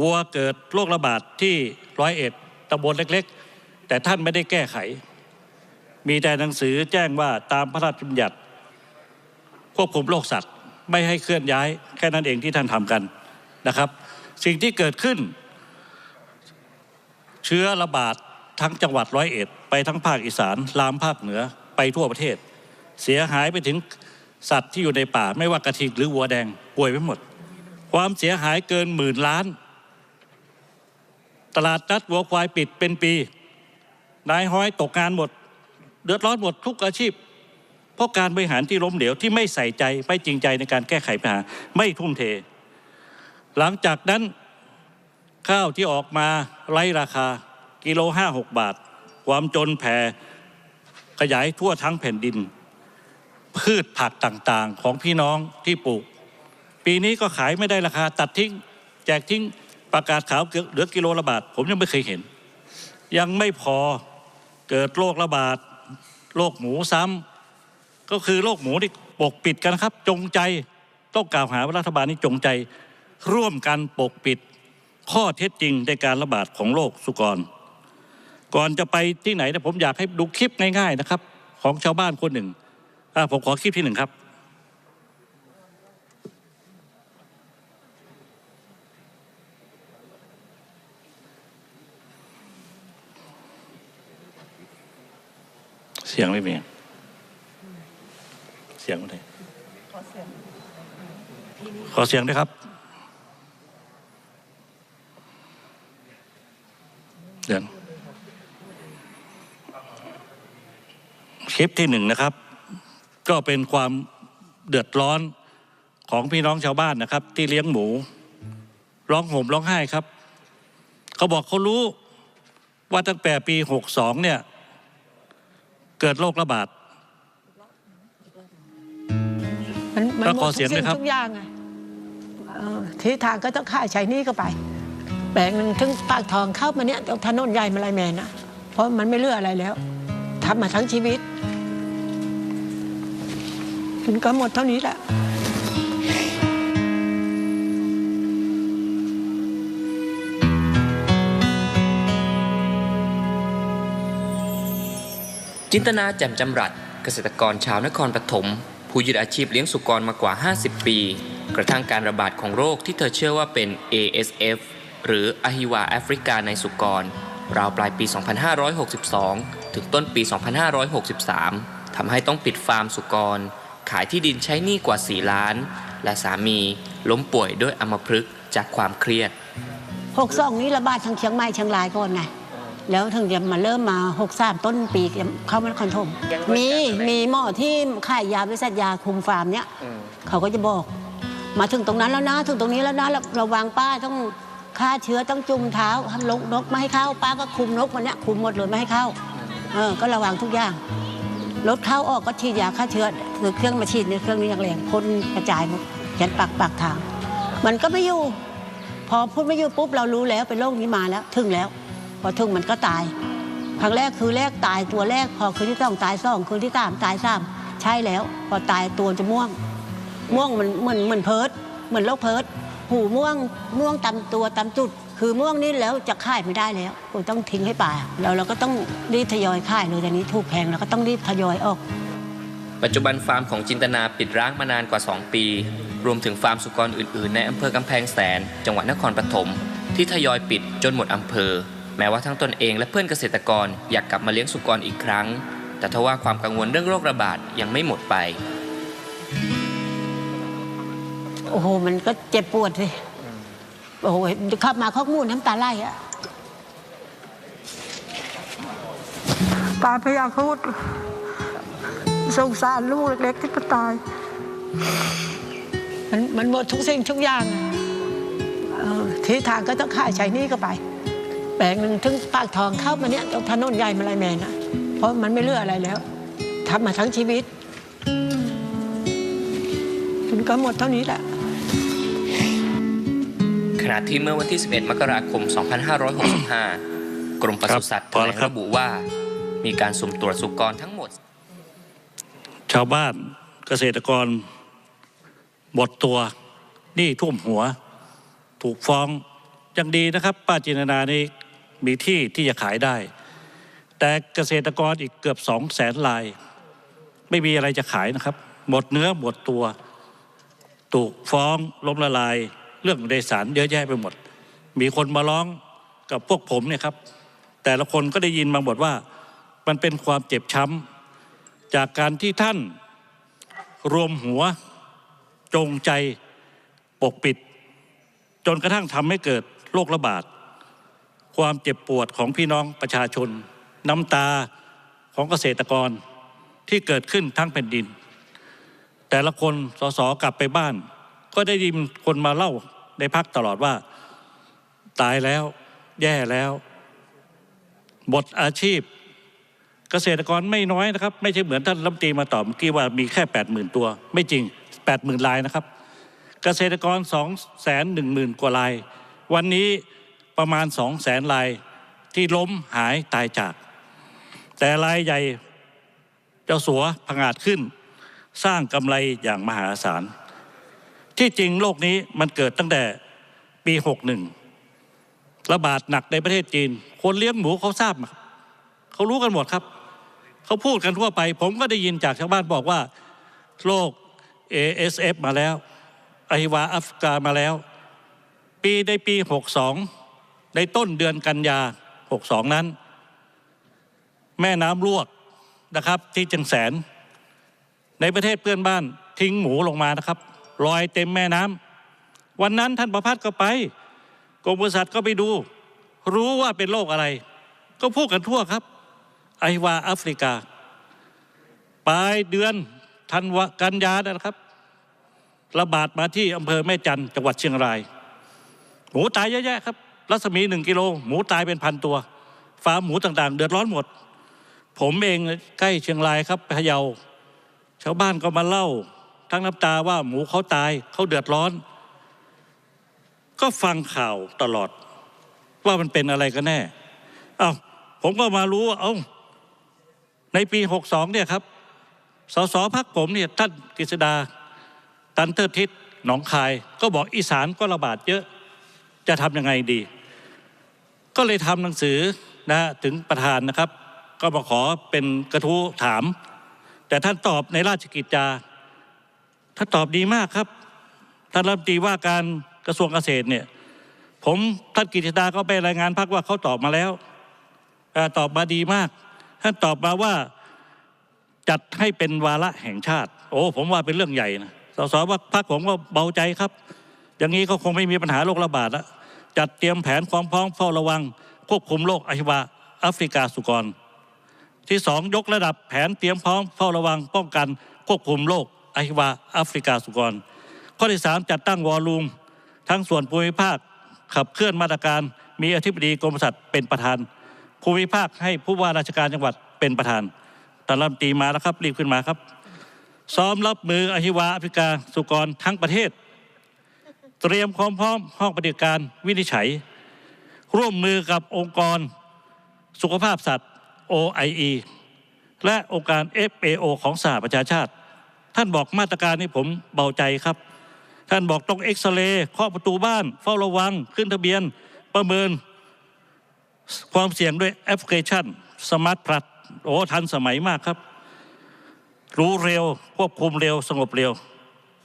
วัวเกิดโรคระบาดที่ร้อยเอ็ดตำบลเล็กๆ แต่ท่านไม่ได้แก้ไข มีแต่หนังสือแจ้งว่าตามพระราชบัญญัติ ควบคุมโรคสัตว์ ไม่ให้เคลื่อนย้าย แค่นั้นเองที่ท่านทำกันนะครับ สิ่งที่เกิดขึ้น เชื้อระบาดทั้งจังหวัดร้อยเอ็ดไปทั้งภาคอีสานลามภาคเหนือไปทั่วประเทศ เสียหายไปถึงสัตว์ที่อยู่ในป่า ไม่ว่ากระทิงหรือวัวแดงป่วยไปหมด ความเสียหายเกินหมื่นล้าน ตลาดนัดวัวควายปิดเป็นปี นายห้อยตกงานหมด เดือดร้อนหมดทุกอาชีพ เพราะการบริหารที่ล้มเหลวที่ไม่ใส่ใจไม่จริงใจในการแก้ไขปัญหาไม่ทุ่มเท หลังจากนั้นข้าวที่ออกมาไร้ราคากิโลห้าหกบาท ความจนแผ่ขยายทั่วทั้งแผ่นดิน พืชผักต่างๆของพี่น้องที่ปลูก ปีนี้ก็ขายไม่ได้ราคาตัดทิ้ง แจกทิ้ง ประกาศขาวเหลือกิโลละบาท ผมยังไม่เคยเห็น ยังไม่พอเกิดโรคระบาดโรคหมูซ้ำก็คือโรคหมูที่ปกปิดกันนะครับ จงใจต้องกล่าวหาว่ารัฐบาลนี้จงใจ ร่วมกันปกปิดข้อเท็จจริงในการระบาดของโรคสุกร ก่อนจะไปที่ไหนนะผมอยากให้ดูคลิปง่าย ๆนะครับ ของชาวบ้านคนหนึ่งผมขอคลิปที่หนึ่งครับ เสียงไม่มีเสียงไม่ได้ขอเสียงด้วยครับเดี๋ยวคลิปที่หนึ่งนะครับ ก็เป็นความเดือดร้อนของพี่น้องชาวบ้านนะครับ ที่เลี้ยงหมู ร้องห่มร้องไห้ครับ เขาบอกเขารู้ว่าตั้งแต่ปีหกสองเนี่ย เกิดโรคระบาดมันมันแล้วหมขอดเสีทุยงกด้สิ่วยงครับทุกอย่างไงเออที่ทางก็ต้องค่ายใช้หนี่ก็ไปแปลงหนึ่งถึงปากทองเข้ามาเนี่ยตรงถนนใหญ่มาลายแมนนะเพราะมันไม่เหลืออะไรแล้วทำมาทั้งชีวิตมันก็หมดเท่านี้แหละ จินตนาแจ่มจำรัดเกษตรกรชาวนครปฐมผู้ยึดอาชีพเลี้ยงสุกรมากว่า 50 ปี กระทั่งการระบาดของโรคที่เธอเชื่อว่าเป็น ASF หรืออหิวาแอฟริกาในสุกร ราวปลายปี 2562 ถึงต้นปี 2563 ทำให้ต้องปิดฟาร์มสุกร ขายที่ดินใช้หนี้กว่า 4 ล้าน และสามีล้มป่วยด้วยอัมพฤกษ์จากความเครียดหกสองนี้ระบาดทางเชียงใหม่เชียงรายก่อนไง แล้วถึงจะมาเริ่มมาหกสามต้นปีเข้ามานครธมมีมีหมอที่ขายยาบริษัทยาคุมฟาร์มเนี้ยเขาก็จะบอก มาถึงตรงนั้นแล้วนะ ถึงตรงนี้แล้วนะระระวังป้าต้องฆ่าเชื้อต้องจุ่มเท้าห้ามลกนกไม่ให้เข้าป้าก็คุมนกมันเนี้ยคุมหมดเลยไม่ให้เข้าเออก็ระวังทุกอย่างรถเข้าออกก็ฉีดยาฆ่าเชื้อคือเครื่องมาฉีดเนี่ยเครื่องนี้อย่างแรงพ่นกระจายหมดยันปากปากทาง มันก็ไม่อยู่ พอพูดไม่อยู่ปุ๊บเรารู้แล้วเป็นโรคนี้มาแล้ว ถึงแล้ว พอถึงมันก็ตาย ครั้งแรกคือแรกตายตัวแรก พอคืนที่สองตายสองคืนที่สามตายสามใช่แล้ว พอตายตัวจะม่วง ม่วงมันเหมือนเหมือนเพิร์ดเหมือนโรคเพิร์ดหูม่วงม่วงตามตัวตามจุด คือม่วงนี่แล้วจะขายไม่ได้แล้วโอ้ยต้องทิ้งให้ป่าแล้วเราก็ต้องรีบทยอยขายเลยตอนนี้ถูกแพงเราก็ต้องรีบทยอยออก ปัจจุบันฟาร์มของจินตนาปิดร้างมานานกว่า 2 ปี รวมถึงฟาร์มสุกรอื่นๆ ในอำเภอกำแพงแสน จังหวัดนครปฐมที่ทยอยปิดจนหมดอำเภอ ม้ว่าทั้งตนเองและเพื่อนเกษตรกรอยากกลับมาเลี้ยงสุกรอีกครั้ง แต่ทว่าความกังวลเรื่องโรคระบาดยังไม่หมดไป โอ้โห มันก็เจ็บปวดสิโอ้โหขับมาข้อมูลน้ำตาไหลอะตาพยาพูดสงสารลูกเล็ก ๆ ที่มันตาย มันมันหมดทุกสิ่งทุกอย่างเออที่ทางก็ต้องค่ายใช้หนี่ก็ไป แปลงหนึ่งถึงปากทองเข้ามาเนี่ยตรงถนนใหญ่มาลายแมนนะเพราะมันไม่เหลืออะไรแล้วทำมาทั้งชีวิต มันก็หมดเท่านี้แหละขณะที่เมื่อวันที่ 11 มกราคม 2565 กรมปศุสัตว์ครับพอแถลแล้วงครับระบุว่า มีการสุ่มตรวจสุกรทั้งหมด ชาวบ้านเกษตรกรหมดตัวหนี่ท่วมหัว ถูกฟ้องยังดีนะครับ ป้าจินตนานี่ มีที่ที่จะขายได้ แต่เกษตรกรอีกเกือบสองแสนลาย ไม่มีอะไรจะขายนะครับ หมดเนื้อหมดตัวถูกฟ้องล้มละลาย เรื่องโดยสารเยอะแยะไปหมด มีคนมาร้องกับพวกผมเนี่ยครับ แต่ละคนก็ได้ยินมาหมดว่า มันเป็นความเจ็บช้ำจากการที่ท่านรวมหัวจงใจปกปิด จนกระทั่งทำให้เกิดโรคระบาด ความเจ็บปวดของพี่น้องประชาชน น้ำตาของเกษตรกรที่เกิดขึ้นทั้งแผ่นดิน แต่ละคนสสกลับไปบ้าน ก็ได้ยินคนมาเล่าในพักตลอดว่า ตายแล้ว แย่แล้วหมดอาชีพ เกษตรกรไม่น้อยนะครับ ไม่ใช่เหมือนท่านรัฐมนตรีมาตอบเมื่อกี้ว่ามีแค่แปดหมื่นตัว ไม่จริงแปดหมื่นลายนะครับ เกษตรกรสองแสนหนึ่งหมื่นกว่าลาย วันนี้ ประมาณสองแสนลายที่ล้มหายตายจาก แต่รายใหญ่เจ้าสัวผงาดขึ้น สร้างกำไรอย่างมหาศาล ที่จริงโลกนี้มันเกิดตั้งแต่ปี 61 ระบาดหนักในประเทศจีน คนเลี้ยงหมูเขาทราบครับเขารู้กันหมดครับ เขาพูดกันทั่วไป ผมก็ได้ยินจากชาวบ้านบอกว่าโรค ASF มาแล้วอหิวาอัฟกามาแล้ว ปีในปี 62 ในต้นเดือนกันยา 62 นั้น แม่น้ำลวกนะครับ ที่จังแสน ในประเทศเพื่อนบ้านทิ้งหมูลงมานะครับลอยเต็มแม่น้ำวันนั้นท่านประพัฒน์ก็ไปกรมปศุสัตว์ก็ไปดู รู้ว่าเป็นโรคอะไร ก็พูดกันทั่วครับ ไอวาแอฟริกา ปลายเดือนธันวากันยานะครับ ระบาดมาที่อำเภอแม่จันจังหวัดเชียงรายหมูตายเยอะแยะครับ รัศมีหนึ่งกิโลหมูตายเป็นพันตัวฟาร์มหมูต่างๆ เดือดร้อนหมด ผมเองใกล้เชียงรายครับพะเยา ชาวบ้านก็มาเล่า ทั้งน้ำตาว่าหมูเขาตายเขาเดือดร้อน ก็ฟังข่าวตลอด ว่ามันเป็นอะไรกันแน่เอา้าผมก็มารู้เอา้าในปี 62 เนี่ยครับสสพักผมเนี่ยท่านกฤษดา ตันเตอร์ทิศหนองคาย ก็บอกอีสานก็ระบาดเยอะจะทำยังไงดี ก็เลยทำหนังสือนะถึงประธานนะครับ ก็มาขอเป็นกระทู้ถาม แต่ท่านตอบในราชกิจจาท่านตอบดีมากครับท่านรัฐมนตรีว่าการกระทรวงเกษตรเนี่ยผมท่านกิจดาก็ไปรายงานพักว่าเขาตอบมาแล้วตอบมาดีมาก ท่านตอบมาว่าจัดให้เป็นวาระแห่งชาติ โอ้ผมว่าเป็นเรื่องใหญ่นะสสว่าพักผมก็เบาใจครับ อย่างนี้ก็คงไม่มีปัญหาโรคระบาดแล้ว จัดเตรียมแผนความพร้อมเฝ้าระวัง ควบคุมโรคอหิวาแอฟริกาสุกร ที่สองยกระดับแผนเตรียมพร้อมเฝ้าระวัง ป้องกันควบคุมโรคอหิวาแอฟริกาสุกร ข้อที่สามจัดตั้งวอลลุ่มทั้งส่วนภูมิภาคขับเคลื่อนมาตรการมีอธิบดีกรมศุสัตว์เป็นประธาน ภูมิภาคให้ผู้ว่าราชการจังหวัดเป็นประธานท่านรัมตีมาแล้วครับรีบขึ้นมาครับ ซ้อมรับมืออหิวาแอฟริกาสุกรทั้งประเทศ เตรียมความพร้อมห้องปฏิบัติการวินิจฉัย ร่วมมือกับองค์กรสุขภาพสัตว์ OIE และองค์การ FAO ของสหประชาชาติ ท่านบอกมาตรการนี้ผมเบาใจครับ ท่านบอกต้องเอ็กซเรย์เคาะประตูบ้าน เฝ้าระวัง ขึ้นทะเบียนประเมิน ความเสี่ยงด้วยแอปพลิเคชันสมาร์ทพลัสโอ้ทันสมัยมากครับ รู้เร็ว ควบคุมเร็ว สงบเร็ว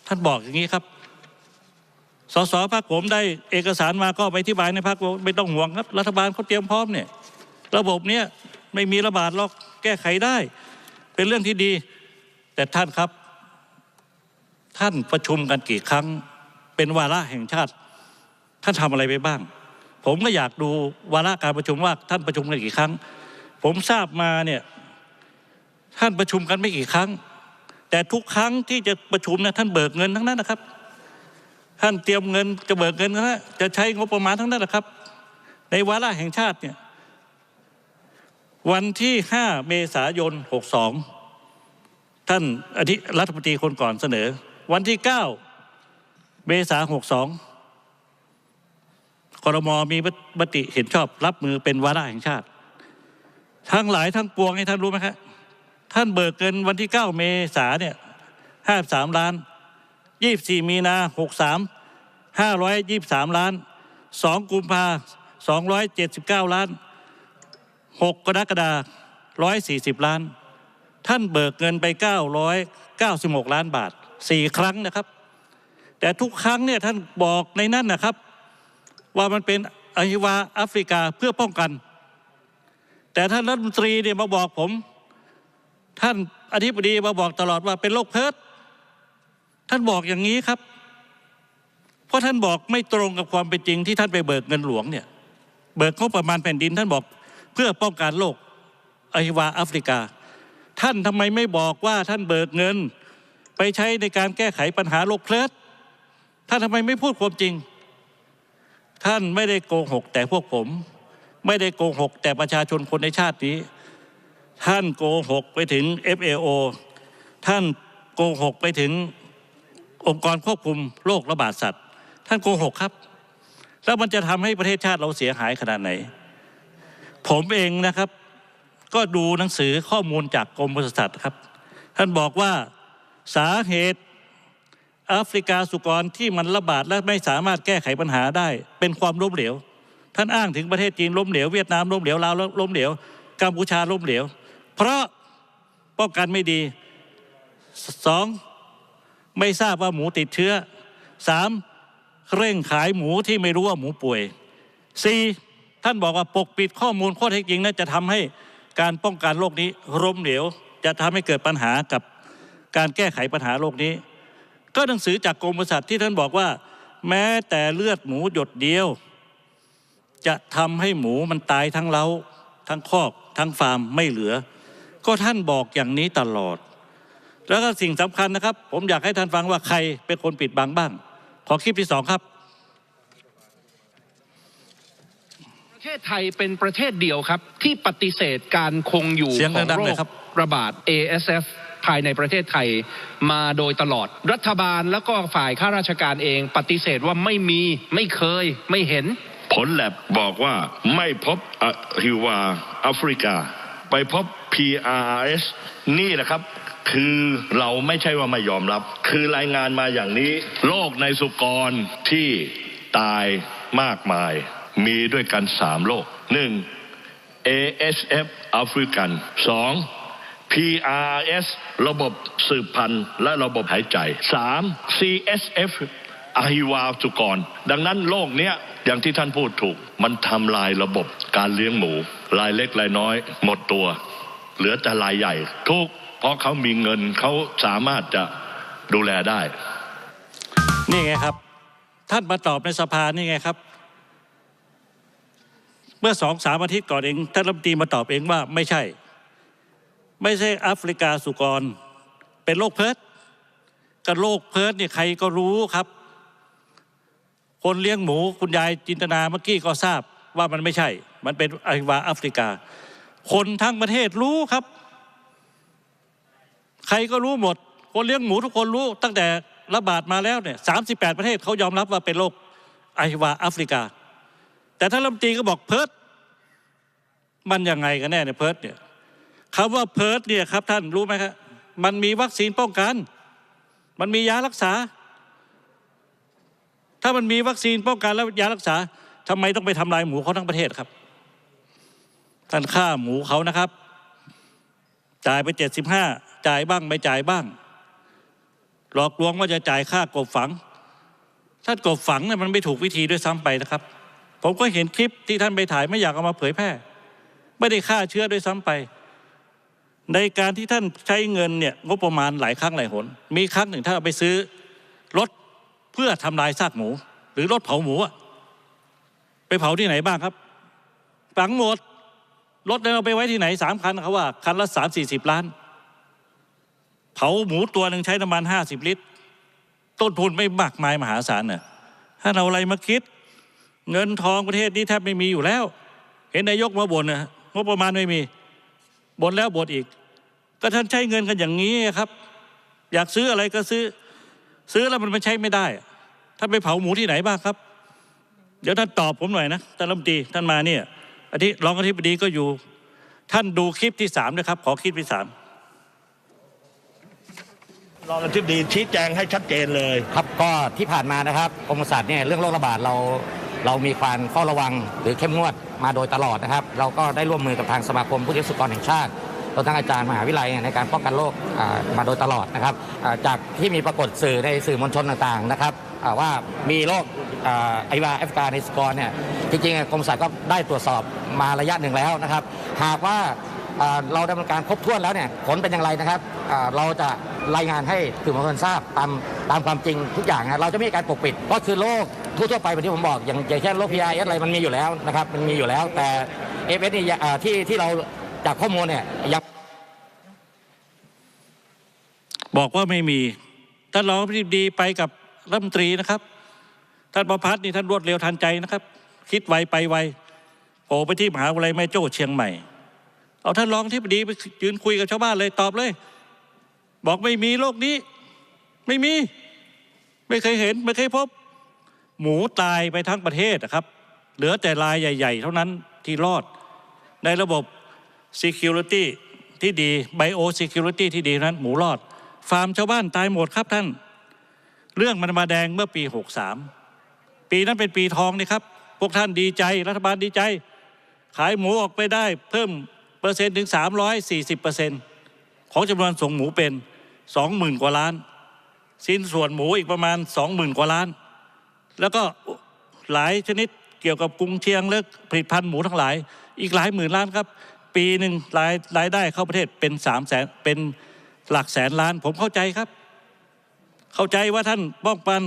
ท่านบอกอย่างนี้ครับ สสพักผมได้เอกสารมาก็ไปอธิบายในพักไม่ต้องห่วงครับ รัฐบาลเขาเตรียมพร้อมเนี่ย ระบบเนี้ยไม่มีระบาดหรอกแก้ไขได้ เป็นเรื่องที่ดี แต่ท่านครับ ท่านประชุมกันกี่ครั้ง เป็นวาระแห่งชาติ ท่านทำอะไรไปบ้าง ผมก็อยากดูวาระการประชุมว่าท่านประชุมกันกี่ครั้ง ผมทราบมาเนี่ยท่านประชุมกันไม่กี่ครั้ง แต่ทุกครั้งที่จะประชุมนะท่านเบิกเงินทั้งนั้นนะครับ ท่านเตรียมเงินจะเบิกเงินนะจะใช้งบประมาณทั้งนั้นนะครับ ในวาระแห่งชาติเนี่ยวันที่ 5 เมษายน 62 ท่านอธิรัฐมนตรีคนก่อนเสนอ วันที่ 9 เมษายน 62คอรมอมีมติเห็นชอบรับมือเป็นวาระแห่งชาติ ทั้งหลายทั้งปวงให้ท่านรู้ไหมครับท่านเบิกเงินวันที่ 9 เมษาเนี่ย53 ล้าน 24มีนา63 523ล้านสองกุมภาสองร้อยเจ็ดสิบเก้าล้านหกกรกฎาร้อยสี่สิบล้าน ท่านเบิกเงินไปเก้าร้อยเก้าสิบหกล้านบาทสี่ครั้งนะครับ แต่ทุกครั้งเนี่ยท่านบอกในนั้นนะครับ ว่ามันเป็นอหิวาแอฟริกาเพื่อป้องกัน แต่ท่านรัฐมนตรีเนี่ยมาบอกผม ท่านอธิบดีมาบอกตลอดว่าเป็นโรคเพิร์ด ท่านบอกอย่างนี้ครับ เพราะท่านบอกไม่ตรงกับความเป็นจริงที่ท่านไปเบิกเงินหลวงเนี่ย เบิกงบประมาณแผ่นดินท่านบอกเพื่อป้องกันโรคอหิวาแอฟริกา ท่านทำไมไม่บอกว่าท่านเบิกเงิน ไปใช้ในการแก้ไขปัญหาโรคเพลิดท่านทำไมไม่พูดความจริง ท่านไม่ได้โกหกแต่พวกผม ไม่ได้โกหกแต่ประชาชนคนในชาตินี้ ท่านโกหกไปถึง FAO ท่านโกหกไปถึง องค์กรควบคุมโรคระบาดสัตว์ ท่านโกหกครับ แล้วมันจะทำให้ประเทศชาติเราเสียหายขนาดไหน ผมเองนะครับ ก็ดูหนังสือข้อมูลจากกรมปศุสัตว์ครับ ท่านบอกว่าสาเหตุแอฟริกาสุกรที่มันระบาดและไม่สามารถแก้ไขปัญหาได้ เป็นความล้มเหลว ท่านอ้างถึงประเทศจีนล้มเหลวเวียดนามล้มเหลวลาวล้มเหลวกัมพูชาล้มเหลว เพราะป้องกันไม่ดีสอง ไม่ทราบว่าหมูติดเชื้อสามเร่งขายหมูที่ไม่รู้ว่าหมูป่วยสี่ท่านบอกว่าปกปิดข้อมูลข้อเท็จจริงนั้นจะทำให้การป้องกันโรคนี้ล้มเหลวจะทำให้เกิดปัญหากับการแก้ไขปัญหาโรคนี้ ก็หนังสือจากกรมปศุสัตว์ที่ท่านบอกว่า แม้แต่เลือดหมูหยดเดียว จะทำให้หมูมันตายทั้งเล้าทั้งคอกทั้งฟาร์มไม่เหลือ ก็ท่านบอกอย่างนี้ตลอด แล้วก็สิ่งสำคัญนะครับ ผมอยากให้ท่านฟังว่าใครเป็นคนปิดบังบ้าง ขอคลิปที่สองครับ ประเทศไทยเป็นประเทศเดียวครับ ที่ปฏิเสธการคงอยู่เสียงของดังๆโรหน่อคยครับระบาด ASF ภายในประเทศไทยมาโดยตลอด รัฐบาลแล้วก็ฝ่ายข้าราชการเอง ปฏิเสธว่าไม่มีไม่เคยไม่เห็น ผลแลบบอกว่าไม่พบอะฮิวาแอฟริกา ไปพบ PRS นี่แหละครับ คือเราไม่ใช่ว่าไม่ยอมรับ คือรายงานมาอย่างนี้ โรคในสุกรที่ตายมากมาย มีด้วยกันสามโรคหนึ่ง ASF แอฟริกันสอง PRS ระบบสืบพันธุ์และระบบหายใจ 3. CSF อหิวาสุกร ดังนั้นโรคเนี้ยอย่างที่ท่านพูดถูก มันทำลายระบบการเลี้ยงหมูรายเล็กรายน้อย หมดตัว เหลือแต่รายใหญ่ ทุกเพราะเขามีเงินเขาสามารถจะดูแลได้ นี่ไงครับ ท่านมาตอบในสภานี่ไงครับ เมื่อสองสามอาทิตย์ก่อนเองท่านรัฐมนตรีมาตอบเองว่าไม่ใช่ ไม่ใช่แอฟริกาสุกร เป็นโรคเพิร์ดกับโรคเพิร์ดเนี่ยใครก็รู้ครับ คนเลี้ยงหมูคุณยายจินตนาเมื่อกี้ก็ทราบว่ามันไม่ใช่ มันเป็นอหิวาแอฟริกา คนทั้งประเทศรู้ครับ ใครก็รู้หมด คนเลี้ยงหมูทุกคนรู้ ตั้งแต่ระบาดมาแล้วเนี่ยสามสิบแปดประเทศเขายอมรับว่าเป็นโรคไอฮิวาแอฟริกา แต่ท่านรัฐมนตรีก็บอกเพิร์ดมันยังไงกันแน่เนี่ยเพิร์ดเนี่ยคำว่าเพิร์ดเนี่ยครับท่านรู้ไหมครับมันมีวัคซีนป้องกัน มันมียารักษา ถ้ามันมีวัคซีนป้องกันแล้วยารักษาทำไมต้องไปทำลายหมูเขาทั้งประเทศครับท่านฆ่าหมูเขานะครับ จ่ายไปเจ็ดสิบห้าจ่ายบ้างไม่จ่ายบ้าง หลอกลวงว่าจะจ่ายค่ากบฝังถ้านกบฝังเนี่ยมันไม่ถูกวิธีด้วยซ้ำไปนะครับ ผมก็เห็นคลิปที่ท่านไปถ่ายไม่อยากเอามาเผยแพร่ ไม่ได้ฆ่าเชื้อด้วยซ้ำไป ในการที่ท่านใช้เงินเนี่ยงบประมาณหลายครั้งหลายหน มีครั้งหนึ่งท่านเอาไปซื้อ พื่อทำลายซากหมู หรือรถเผาหมูอะไปเผาที่ไหนบ้างครับฝังหมดรถเนี่ยเอาไปไว้ที่ไหนสามคันเขาว่า คันละสามสี่สิบล้าน เผาหมูตัวหนึ่งใช้น้ำมันห้าสิบลิตร ต้นทุนไม่มากมายมหาศาลเน่ะท่านเอาอะไรมาคิด เงินทองประเทศนี้แทบไม่มีอยู่แล้ว เห็นนายกมาบ่นนะงบประมาณไม่มีบ่นแล้วบ่นอีก ก็ท่านใช้เงินกันอย่างนี้ครับ อยากซื้ออะไรก็ซื้อ ซื้อแล้วมันไม่ใช้ไม่ได้ ท่านไปเผาหมูที่ไหนบ้างครับ เดี๋ยวท่านตอบผมหน่อยนะท่านรัฐมนตรีท่านมาเนี่ยอาทิรองอธิบดีก็อยู่ ท่านดูคลิปที่สามนะครับ ขอคลิปที่สามรองอธิบดีชี้แจงให้ชัดเจนเลย ครับก็ที่ผ่านมานะครับกรมปศุสัตว์เนี่ยเรื่องโรคระบาดเราเรามีความเฝ้าระวังหรือเข้มงวดมาโดยตลอดนะครับ เราก็ได้ร่วมมือกับทางสมาคมผู้เลี้ยงสุกรแห่งชาติ รวมทั้งอาจารย์มหาวิทยาลัยในการป้องกันโรคมาโดยตลอดนะครับจากที่มีปรากฏสื่อในสื่อมวลชนต่างๆนะครับว่ามีโรคไอวาแอฟกาในสุกรเนี่ยจริงๆกรมสัตว์ก็ได้ตรวจสอบมาระยะหนึ่งแล้วนะครับ หากว่าเราดำเนินการครบถ้วนแล้วเนี่ยผลเป็นอย่างไรนะครับเราจะรายงานให้สื่อมวลชนทราบตามตามความจริงทุกอย่างนะเราจะไม่มีการปกปิดก็คือโรคทั่วไปแบบที่ผมบอกอย่างอย่างเช่นโรค PIS ออะไรมันมีอยู่แล้วนะครับมันมีอยู่แล้วแต่ f อนี่ที่ที่เรา จากข้อมูลเนี่ยยังบอกว่าไม่มีท่านรองอธิบดีไปกับรัฐมนตรีนะครับ ท่านประพัฒน์นี่ท่านรวดเร็วทันใจนะครับ คิดไวไปไวโผล่ไปที่มหาวิทยาลัยแม่โจ้เชียงใหม่ เอาท่านรองที่บดีไปยืนคุยกับชาวบ้านเลยตอบเลย บอกไม่มีโรคนี้ ไม่มี ไม่เคยเห็น ไม่เคยพบ หมูตายไปทั้งประเทศนะครับ เหลือแต่รายใหญ่ ๆ เท่านั้นที่รอดในระบบ Security ที่ดี Bio Security ที่ดีนั้น หมูรอด ฟาร์มชาวบ้านตายหมดครับท่าน เรื่องมันมาแดงเมื่อปี 63 ปีนั้นเป็นปีทองนี่ครับ พวกท่านดีใจรัฐบาลดีใจ ขายหมูออกไปได้เพิ่มเปอร์เซ็นต์ถึง 340เปอร์เซ็นต์ของจำนวนส่งหมูเป็น 20,000 กว่าล้าน สิ้นส่วนหมูอีกประมาณ 20,000 กว่าล้าน แล้วก็หลายชนิดเกี่ยวกับกรุงเชียงและผลิตภัณฑ์หมูทั้งหลาย อีกหลายหมื่นล้านครับ ปีหนึ่งรายรายได้เข้าประเทศเป็นสามแสนเป็นหลักแสนล้าน ผมเข้าใจครับ เข้าใจว่าท่านป้องกัน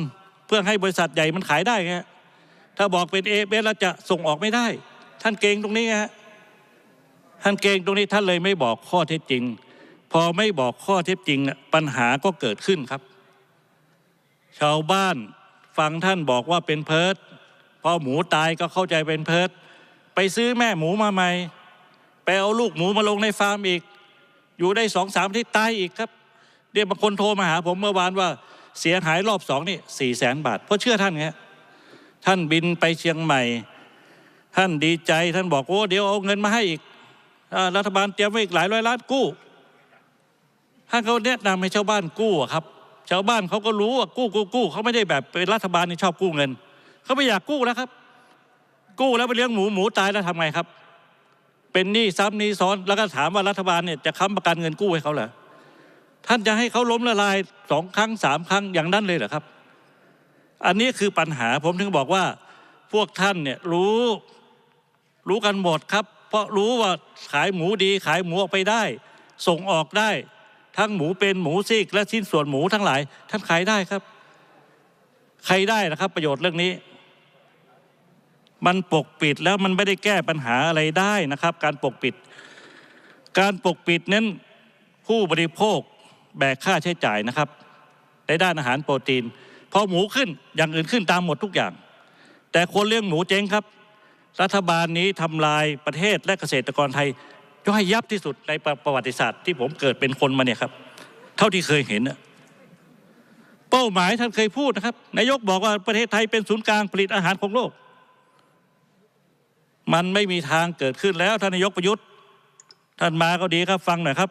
เพื่อให้บริษัทใหญ่มันขายได้ไงถ้าบอกเป็นเอเบแล้วจะส่งออกไม่ได้ ท่านเก่งตรงนี้ไงฮะท่านเก่งตรงนี้ท่านเลยไม่บอกข้อเท็จจริง พอไม่บอกข้อเท็จจริงน่ะปัญหาก็เกิดขึ้นครับ ชาวบ้านฟังท่านบอกว่าเป็นเพิร์ดพอหมูตายก็เข้าใจเป็นเพิร์ดไปซื้อแม่หมูมาใหม่ เอาลูกหมูมาลงในฟาร์มอีก อยู่ได้สองสามที่ตายอีกครับเดี๋ยวบางคนโทรมาหาผมเมื่อวานว่าเสียหายรอบสองนี่สี่แสนบาท เพราะเชื่อท่านไงท่านบินไปเชียงใหม่ ท่านดีใจท่านบอกโอ้เดี๋ยวเอาเงินมาให้อีกอารัฐบาลเตรียมไว้อีกหลายร้อยล้านกู้ท่านเขาแนะนำให้ชาวบ้านกู้ครับ ชาวบ้านเขาก็รู้ว่ากู้กู้กู้เขาไม่ได้แบบเป็นรัฐบาลที่ชอบกู้เงินเขาไม่อยากกู้แล้วครับ กู้แล้วไปเลี้ยงหมูหมูตายแล้วทำไงครับ เป็นหนี้ซ้ำหนี้ซ้อนแล้วก็ถามว่ารัฐบาลเนี่ยจะค้ำประกันเงินกู้ให้เขาเหรอท่านจะให้เขาล้มละลายสองครั้งสามครั้งอย่างนั้นเลยเหรอครับ อันนี้คือปัญหาผมถึงบอกว่า พวกท่านเนี่ยรู้รู้กันหมดครับ เพราะรู้ว่าขายหมูดี ขายหมูออกไปได้ ส่งออกได้ ทั้งหมูเป็นหมูซีกและชิ้นส่วนหมูทั้งหลาย ท่านขายได้ครับ ใครได้นะครับ ประโยชน์เรื่องนี้ มันปกปิดแล้วมันไม่ได้แก้ปัญหาอะไรได้นะครับ การปกปิด การปกปิดนั้นผู้บริโภคแบกค่าใช้จ่ายนะครับ ในด้านอาหารโปรตีน พอหมูขึ้นอย่างอื่นขึ้นตามหมดทุกอย่าง แต่คนเลี้ยงหมูเจ๊งครับ รัฐบาลนี้ทำลายประเทศและเกษตรกรไทยย่อยยับที่สุดในประประวัติศาสตร์ที่ผมเกิดเป็นคนมาเนี่ยครับ เท่าที่เคยเห็นเป้าหมายท่านเคยพูดนะครับ นายกบอกว่าประเทศไทยเป็นศูนย์กลางผลิตอาหารของโลก มันไม่มีทางเกิดขึ้นแล้วท่านนายกประยุทธ์ ท่านมาก็ดีครับฟังหน่อยครับ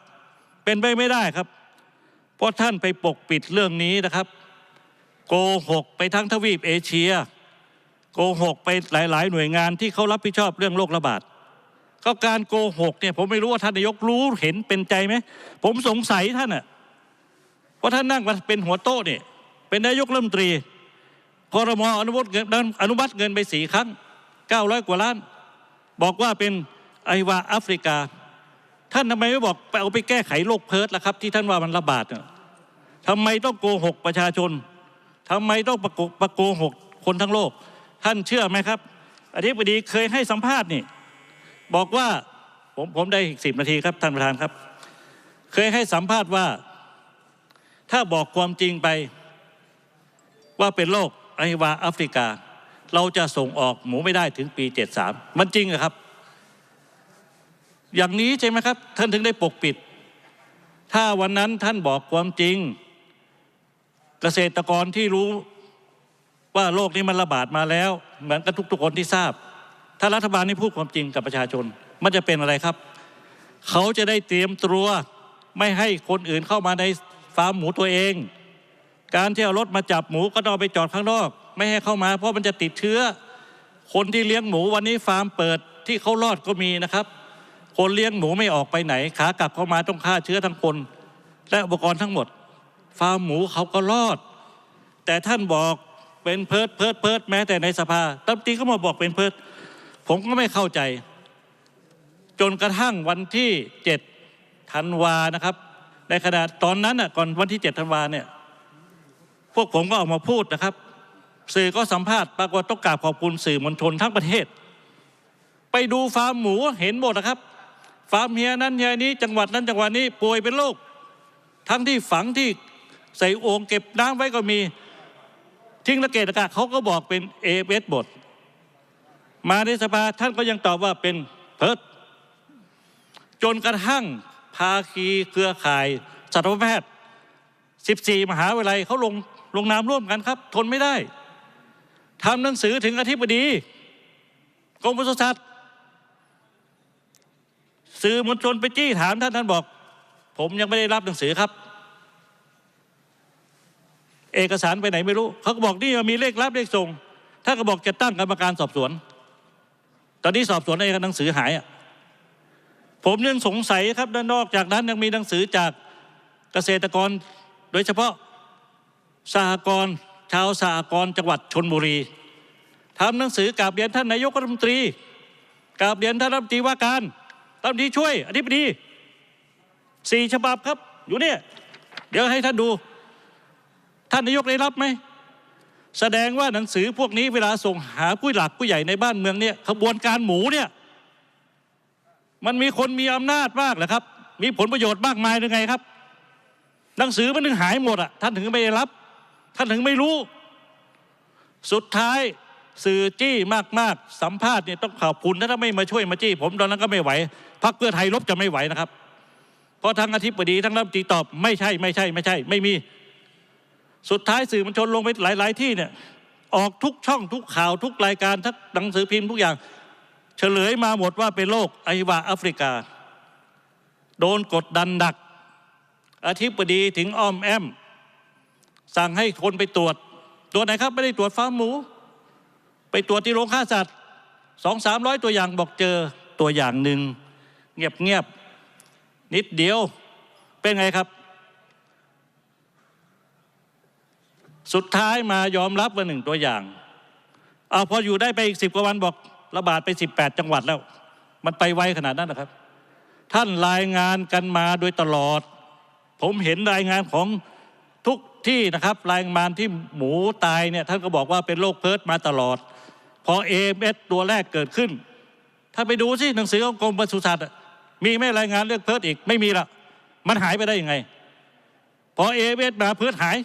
เป็นไปไม่ได้ครับ เพราะท่านไปปกปิดเรื่องนี้นะครับ โกหกไปทั้งทวีปเอเชีย โกหกไปหลาย ๆ หน่วยงานที่เขารับผิดชอบเรื่องโรคระบาดก็การโกหกเนี่ยผมไม่รู้ว่าท่านนายกรู้เห็นเป็นใจไหมผมสงสัยท่านอะเพราะท่านนั่งมาเป็นหัวโต๊ะเนี่ยเป็นนายกรัฐมนตรีคอรมออนุมัติเงินอนุมัติเงินไปสี่ครั้งเก้าร้อยกว่าล้าน บอกว่าเป็นไอวาแอฟริกา ท่านทำไมไม่บอกไปเอาไปแก้ไขโรคเพิร์ดล่ะครับ ที่ท่านว่ามันระบาดน่ะทำไมต้องโกหกประชาชนทำไมต้องประโกประโกหกคนทั้งโลก ท่านเชื่อไหมครับอธิบดีเคยให้สัมภาษณ์นี่ บอกว่าผมผมได้อีกสิบนาทีครับท่านประธานครับ เคยให้สัมภาษณ์ว่า ถ้าบอกความจริงไปว่าเป็นโรคไอวาแอฟริกา เราจะส่งออกหมูไม่ได้ถึงปี 73 มันจริงเหรอครับ อย่างนี้ใช่ไหมครับ ท่านถึงได้ปกปิด ถ้าวันนั้นท่านบอกความจริง เกษตรกรที่รู้ว่าโรคนี้มันระบาดมาแล้ว เหมือนกับทุกๆคนที่ทราบ ถ้ารัฐบาลนี่พูดความจริงกับประชาชน มันจะเป็นอะไรครับ เขาจะได้เตรียมตัวไม่ให้คนอื่นเข้ามาในฟาร์มหมูตัวเอง การที่เอารถมาจับหมูก็ต้องไปจอดข้างนอก ไม่ให้เข้ามา เพราะมันจะติดเชื้อ คนที่เลี้ยงหมูวันนี้ฟาร์มเปิดที่เขารอดก็มีนะครับ คนเลี้ยงหมูไม่ออกไปไหน ขากลับเข้ามาต้องฆ่าเชื้อทั้งคน และอุปกรณ์ทั้งหมด ฟาร์มหมูเขาก็รอด แต่ท่านบอกเป็นเพิดเพิดเพิดแม้แต่ในสภาตั้มตีก็มาบอกเป็นเพิดผมก็ไม่เข้าใจ จนกระทั่งวันที่เจ็ดธันวานะครับ ในขณะตอนนั้นน่ะก่อนวันที่เจ็ดธันวาเนี่ย พวกผมก็ออกมาพูดนะครับ สื่อก็สัมภาษณ์ปรากฏต้องกราบขอบคุณสื่อมวลชนทั้งประเทศ ไปดูฟาร์มหมูเห็นหมดนะครับ ฟาร์มเฮียนั้นเฮียนี้จังหวัดนั้นจังหวัดนี้ป่วยเป็นโรคทั้งที่ฝังที่ใส่โอ่งเก็บน้ำไว้ก็มีทิ้งระเกะระกะเขาก็บอกเป็นเอเอสบท มาในสภาท่านก็ยังตอบว่าเป็นเพิร์ดจนกระทั่งภาคีเครือข่ายสัตวแพทย์ 14 มหาวิทยาลัยเขาลงลงนามร่วมกันครับ ทนไม่ได้ ทำหนังสือถึงอธิบดีกรมปศุสัตว์สื่อมวลชนไปจี้ถามท่านท่านบอก ผมยังไม่ได้รับหนังสือครับ เอกสารไปไหนไม่รู้ เขาก็บอกนี่มีเลขรับเลขส่งท่านก็บอกจะตั้งกรรมการสอบสวน ตอนนี้สอบสวนในหนังสือหายอะผมยังสงสัยครับด้านนอกจากนั้นยังมีหนังสือจากเกษตรกร โดยเฉพาะสหกรณ์ ชาวสหกรจังหวัดชนบุรีทำหนังสือกราบเรียนท่านนายกรัฐมนตรีกราบเรียนท่านรัฐมนตรีว่าการรัฐมนตรีช่วยอธิบดีสี่ฉบับครับ อยู่เนี่ย เดี๋ยวให้ท่านดู ท่านนายกได้รับไหมแสดงว่าหนังสือพวกนี้เวลาส่งหาผู้หลักผู้ใหญ่ในบ้านเมืองเนี่ยขบวนการหมูเนี่ย มันมีคนมีอำนาจมากเหรอครับ มีผลประโยชน์มากมายหรือไงครับ หนังสือมันถึงหายหมดอะท่านถึงไม่ได้รับ ท่านถึงไม่รู้ สุดท้ายสื่อจี้มากๆ สัมภาษณ์เนี่ยต้องขอบคุณถ้าไม่มาช่วยมาจี้ ผมตอนนั้นก็ไม่ไหวพักเพื่อไทยลบจะไม่ไหวนะครับ เพราะทั้งอธิบดีทั้งรัฐมนตรีตอบไม่ใช่ไม่ใช่ ไม่ใช่ ไม่มี สุดท้ายสื่อมวลชนลงไปหลาย ๆ ที่เนี่ย ออกทุกช่องทุกข่าวทุกรายการทุกหนังสือพิมพ์ทุกอย่าง เฉลยมาหมดว่าเป็นโรคไอวาแอฟริกา โดนกดดันหนัก อธิบดีถึงอ้อมแอม สั่งให้คนไปตรวจ ตรวจไหนครับไม่ได้ตรวจฟาร์มหมู ไปตรวจที่โรงฆ่าสัตว์สองสามร้อยตัวอย่างบอกเจอตัวอย่างหนึ่งเงียบเงียบนิดเดียวเป็นไงครับ สุดท้ายมายอมรับว่าหนึ่งตัวอย่าง เอาพออยู่ได้ไปอีกสิบกว่าวันบอกระบาดไปสิบแปดจังหวัดแล้ว มันไปไวขนาดนั้นนะครับ ท่านรายงานกันมาโดยตลอด ผมเห็นรายงานของ ทุกที่นะครับรายงานที่หมูตายเนี่ยท่านก็บอกว่าเป็นโรคเพิร์ดมาตลอด พอเอเอสตัวแรกเกิดขึ้นถ้าไปดูสิหนังสือของกรมปศุสัตว์มีไหม่รายงานเรื่องเพิร์ดอีกไม่มีละมันหายไปได้ยังไง พอเอเอสมาเพิร์ดหาย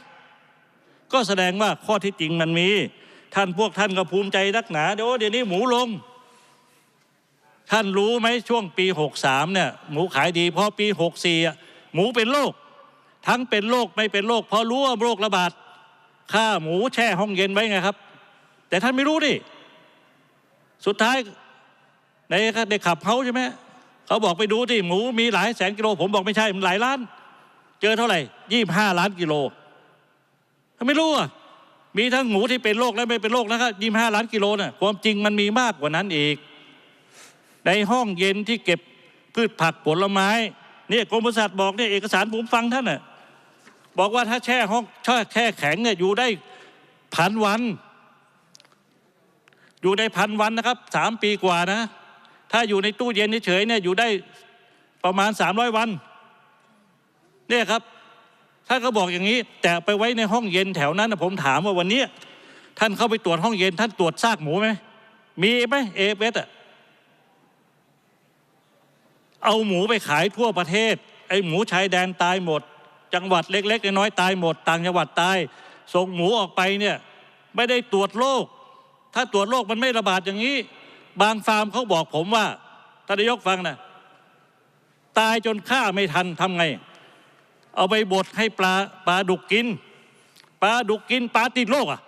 ก็แสดงว่าข้อที่จริงมันมี ท่านพวกท่านก็ภูมิใจนักหนาเดี๋ยวเดี๋ยวนี้หมูลงท่านรู้ไหมช่วงปี 63เนี่ยหมูขายดีพราะปี 64อะหมูเป็นโรค ทั้งเป็นโรคไม่เป็นโรคเพราะรู้ว่าโรคระบาดฆ่าหมูแช่ห้องเย็นไว้ไงครับ แต่ท่านไม่รู้ดิสุดท้ายในในขับเขาใช่ไหมเขาบอกไปดูที่หมูมีหลายแสนกิโล ผมบอกไม่ใช่มันหลายล้าน เจอเท่าไหร่ยี่บห้าล้านกิโลทำไม่รู้อะมีทั้งหมูที่เป็นโรคและไม่เป็นโรคนะครับยี่ห้าล้านกิโลน่ะความจริงมันมีมากกว่านั้นอีก ในห้องเย็นที่เก็บพืชผักผลไม้เนี่ยกรมปศุสัตว์บอกเนี่ยเอกสารผมฟังท่านน่ะ บอกว่าถ้าแช่ห้องแช่แช่แข็งเนี่ยอยู่ได้พันวัน อยู่ได้พันวันนะครับสามปีกว่านะ ถ้าอยู่ในตู้เย็นเฉยเนี่ยอยู่ได้ประมาณสามร้อยวันเนี่ยครับท่านก็บอกอย่างนี้ แต่ไปไว้ในห้องเย็นแถวนั้นนะผมถามว่าวันนี้ท่านเข้าไปตรวจห้องเย็น ท่านตรวจซากหมูไหมมีไหมเอฟเอสอะเอาหมูไปขายทั่วประเทศ ไอ้หมูชายแดนตายหมด จังหวัดเล็กๆน้อยๆตายหมดต่างจังหวัดตาย ส่งหมูออกไปเนี่ยไม่ได้ตรวจโรคถ้าตรวจโรคมันไม่ระบาดอย่างนี้ บางฟาร์มเขาบอกผมว่าท่านนายกฟังนะตายจนฆ่าไม่ทันทำไง เอาไปบดให้ปลาปลาดุกกินปลาดุกกินปลาติดโรคอะ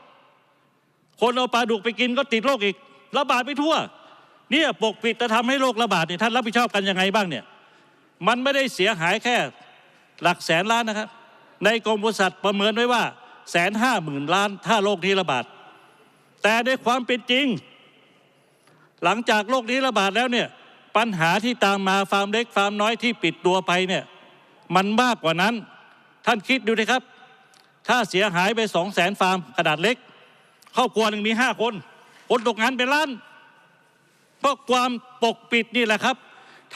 คนเอาปลาดุกไปกินก็ติดโรคอีก ระบาดไปทั่ว เนี่ยปกปิดจะทำให้โรคระบาดเนี่ยท่านรับผิดชอบกันยังไงบ้างเนี่ย มันไม่ได้เสียหายแค่ หลักแสนล้านนะครับ ในกรมบริษัทประเมินไว้ว่าแสนห้าหมื่นล้าน ถ้าโรคนี้ระบาด แต่ในความเป็นจริง หลังจากโรคนี้ระบาดแล้วเนี่ยปัญหาที่ตามมาฟาร์มเล็กฟาร์มน้อยที่ปิดตัวไปเนี่ยมันมากกว่านั้น ท่านคิดดูนะครับ ถ้าเสียหายไปสองแสนฟาร์มขนาดเล็กครอบครัวหนึ่งมีห้าคนคนตกงานเป็นล้านเพราะความปกปิดนี่แหละครับ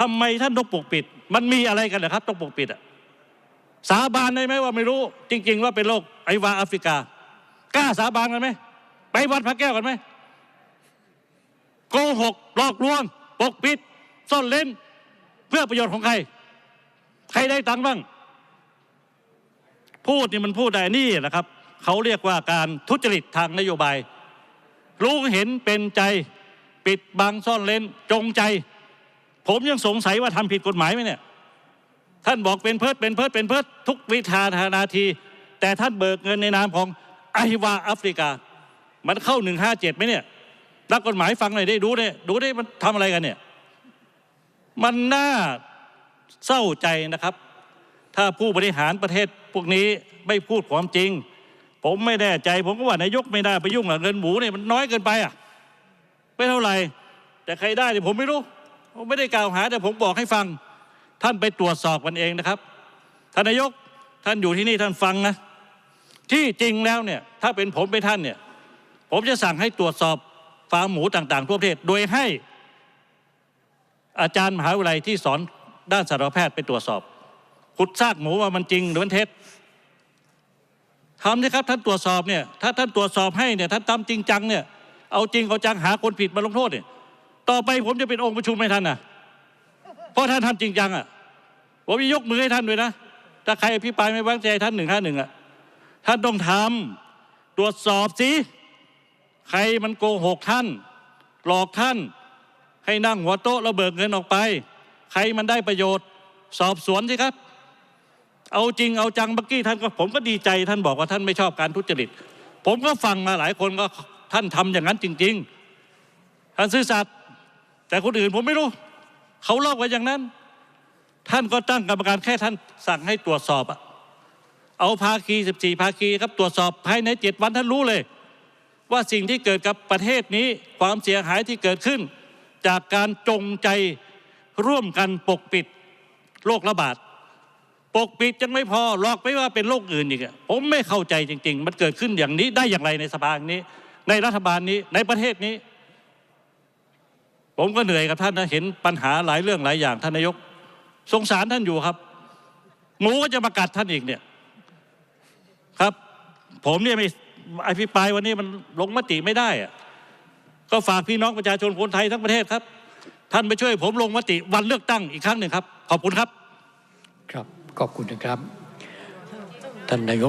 ทำไมท่านต้องปกปิด มันมีอะไรกันนะครับต้องปกปิดอะ สาบานได้ไหมว่าไม่รู้ จริง ๆ ว่าเป็นโรคไอวาแอฟริกา กล้าสาบานกันไหมไปวัดพระแก้วกันไหมโกหกหลอกลวง ปกปิด ซ่อนเล่น เพื่อประโยชน์ของใคร ใครได้ตังค์บ้าง พูดนี่มันพูดได้นี่แหละครับ เขาเรียกว่าการทุจริตทางนโยบาย รู้เห็นเป็นใจ ปิดบังซ่อนเล้นจงใจ ผมยังสงสัยว่าทำผิดกฎหมายไหมเนี่ย ท่านบอกเป็นเพิดเป็นเพิดเป็นเพิดทุกวิธานานาที แต่ท่านเบิกเงินในนามของไอวาแอฟริกา มันเข้าหนึ่งห้าเจ็ดไหมเนี่ยนักกฎหมายฟังหน่อยได้ดูเนี่ยดูได้มันทำอะไรกันเนี่ย มันน่าเศร้าใจนะครับ ถ้าผู้บริหารประเทศพวกนี้ไม่พูดความจริง ผมไม่แน่ใจ ผมก็ว่านายกไม่ได้ไปยุ่งกับเงินหมูเนี่ยมันน้อยเกินไปอะไม่เท่าไหร่แต่ใครได้เนี่ยผมไม่รู้ ผมไม่ได้กล่าวหาแต่ผมบอกให้ฟัง ท่านไปตรวจสอบกันเองนะครับท่านนายกท่านอยู่ที่นี่ท่านฟังนะที่จริงแล้วเนี่ยถ้าเป็นผมเป็นท่านเนี่ยผมจะสั่งให้ตรวจสอบฟาร์มหมูต่างๆทั่วประเทศ โดยให้อาจารย์มหาวิทยาลัยที่สอนด้านสัตวแพทย์ไปตรวจสอบขุดซากหมูว่ามันจริงหรือมันเท็จทำนะครับท่านตรวจสอบเนี่ยถ้าท่านตรวจสอบให้เนี่ยท่านทำจริงจังเนี่ยเอาจริงเอาจังหาคนผิดมาลงโทษเนี่ยต่อไปผมจะเป็นองค์ประชุมให้ท่านนะ เพราะท่านทำจริงจังอะผมยกมือให้ท่านด้วยนะ ถ้าใครอภิปรายไม่ไว้วางใจท่านหนึ่งห้าหนึ่งอะท่านต้องทำตรวจสอบสิใครมันโกหกท่าน หลอกท่าน ให้นั่งหัวโต๊ะแล้วเบิกเงินออกไป ใครมันได้ประโยชน์ สอบสวนสิครับ เอาจริงเอาจังเมื่อกี้ท่านก็ผมก็ดีใจท่านบอกว่าท่านไม่ชอบการทุจริต ผมก็ฟังมาหลายคนก็ท่านทำอย่างนั้นจริง ๆ ท่านซื่อสัตย์แต่คนอื่นผมไม่รู้ เขาเล่าไว้อย่างนั้น ท่านก็ตั้งกรรมการแค่ท่านสั่งให้ตรวจสอบอะเอาภาคี 14 ภาคีครับตรวจสอบภายในเจ็ดวันท่านรู้เลย ว่าสิ่งที่เกิดกับประเทศนี้ความเสียหายที่เกิดขึ้น จากการจงใจร่วมกันปกปิดโรคระบาดปกปิดยังไม่พอหลอกไปว่าเป็นโรคอื่นอีกผมไม่เข้าใจจริง ๆ มันเกิดขึ้นอย่างนี้ได้อย่างไรในสภานี้ ในรัฐบาลนี้ในประเทศนี้ ผมก็เหนื่อยกับท่านนะเห็นปัญหาหลายเรื่องหลายอย่างท่านนายก สงสารท่านอยู่ครับหมูก็จะมากัดท่านอีกเนี่ยครับ ผมเนี่ยไม่อภิปรายวันนี้มันลงมติไม่ได้อะก็ฝากพี่น้องประชาชนคนไทยทั้งประเทศครับ ท่านไปช่วยผมลงมติวันเลือกตั้งอีกครั้งหนึ่งครับ ขอบคุณครับ ครับ ขอบคุณนะครับ ท่านนายก